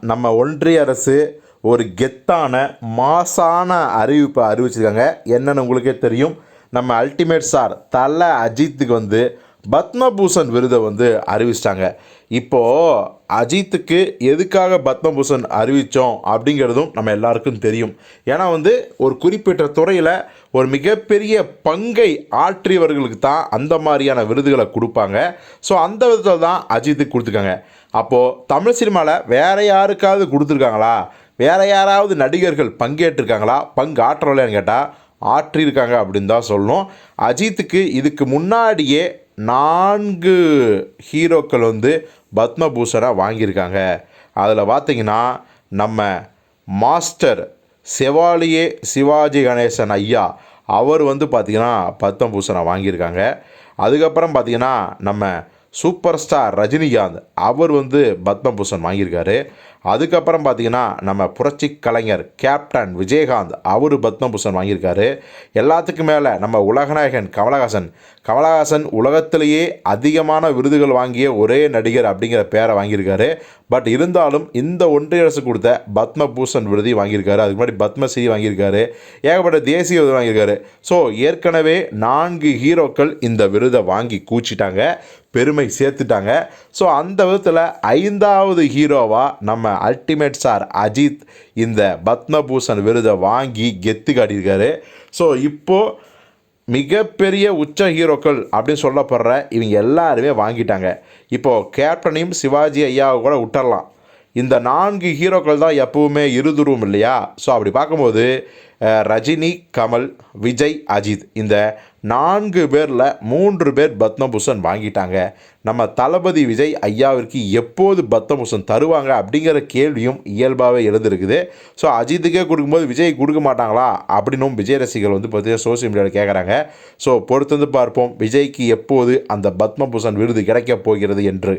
நம்ம ஒன்றிய அரசு ஒரு கெத்தான மாசான அறிவிப்பை அறிவிச்சிருக்காங்க. என்னென்னு உங்களுக்கே தெரியும். நம்ம அல்டிமேட் சார் தலை அஜித்துக்கு வந்து பத்மபூஷன் விருதை வந்து அறிவிச்சிட்டாங்க. இப்போது அஜித்துக்கு எதுக்காக பத்மபூஷன் அறிவித்தோம் அப்படிங்கிறதும் நம்ம எல்லாருக்கும் தெரியும். ஏன்னா வந்து ஒரு குறிப்பிட்ட துறையில் ஒரு மிகப்பெரிய பங்கை ஆற்றியவர்களுக்கு தான் அந்த மாதிரியான விருதுகளை கொடுப்பாங்க. ஸோ அந்த விதத்தில் தான் அஜித்துக்கு கொடுத்துருக்காங்க. அப்போது தமிழ் சினிமாவில் வேறு யாருக்காவது கொடுத்துருக்காங்களா? வேறு யாராவது நடிகர்கள் பங்கேற்றிருக்காங்களா? பங்கு ஆற்றலையான்னு கேட்டால் ஆற்றியிருக்காங்க அப்படின்னு தான் சொல்லணும். அஜித்துக்கு இதுக்கு முன்னாடியே நான்கு ஹீரோக்கள் வந்து பத்மபூஷனை வாங்கியிருக்காங்க. அதில் பார்த்தீங்கன்னா நம்ம மாஸ்டர் செவாலியே சிவாஜி கணேசன் ஐயா அவர் வந்து பார்த்திங்கன்னா பத்மபூஷனை வாங்கியிருக்காங்க. அதுக்கப்புறம் பார்த்திங்கன்னா நம்ம சூப்பர் ஸ்டார் ரஜினிகாந்த் அவர் வந்து பத்மபூஷன் வாங்கியிருக்காரு. அதுக்கப்புறம் பார்த்தீங்கன்னா நம்ம புரட்சி கலைஞர் கேப்டன் விஜயகாந்த் அவர் பத்மபூஷன் வாங்கியிருக்காரு. எல்லாத்துக்கும் மேலே நம்ம உலகநாயகன் கமலஹாசன். கமலஹாசன் உலகத்திலேயே அதிகமான விருதுகள் வாங்கிய ஒரே நடிகர் அப்படிங்கிற பேரை வாங்கியிருக்காரு. பட் இருந்தாலும் இந்த ஒன்றிய அரசு கொடுத்த பத்மபூஷன் விருதி வாங்கியிருக்காரு. அதுக்கு முன்னாடி பத்மஸ்ரீ வாங்கியிருக்காரு. ஏகப்பட்ட தேசிய விருது வாங்கியிருக்காரு. ஸோ ஏற்கனவே நான்கு ஹீரோக்கள் இந்த விருதை வாங்கி கூச்சிட்டாங்க. பெருமை சேர்த்துட்டாங்க. ஸோ அந்த விதத்தில் ஐந்தாவது ஹீரோவாக நம்ம அல்டிமேட் ஸ்டார் அஜித் இந்த பத்மபூஷன் விருதை வாங்கி கெத்து காட்டியிருக்காரு. ஸோ இப்போது மிகப்பெரிய உச்ச ஹீரோக்கள் அப்படின்னு சொல்லப்படுற இவங்க எல்லாருமே வாங்கிட்டாங்க. இப்போது கேப்டனையும் சிவாஜி ஐயாவை கூட விட்டுறலாம். இந்த நான்கு ஹீரோக்கள் தான் எப்பவுமே இருதுருவும் இல்லையா? ஸோ அப்படி பார்க்கும்போது ரஜினி கமல் விஜய் அஜித் இந்த நான்கு பேரில் மூன்று பேர் பத்மபூஷன் வாங்கிட்டாங்க. நம்ம தளபதி விஜய் ஐயாவிற்கு எப்போது பத்மபூஷன் தருவாங்க அப்படிங்கிற கேள்வியும் இயல்பாகவே எழுந்திருக்குது. ஸோ அஜித்துக்கே கொடுக்கும்போது விஜய் கொடுக்க மாட்டாங்களா? அப்படின்னும் விஜய் ரசிகர்கள் வந்து பார்த்தீங்கன்னா சோசியல் மீடியாவில் கேட்குறாங்க ஸோ பொறுத்து வந்து பார்ப்போம் விஜய்க்கு எப்போது அந்த பத்மபூஷன் விருது கிடைக்கப் போகிறது என்று.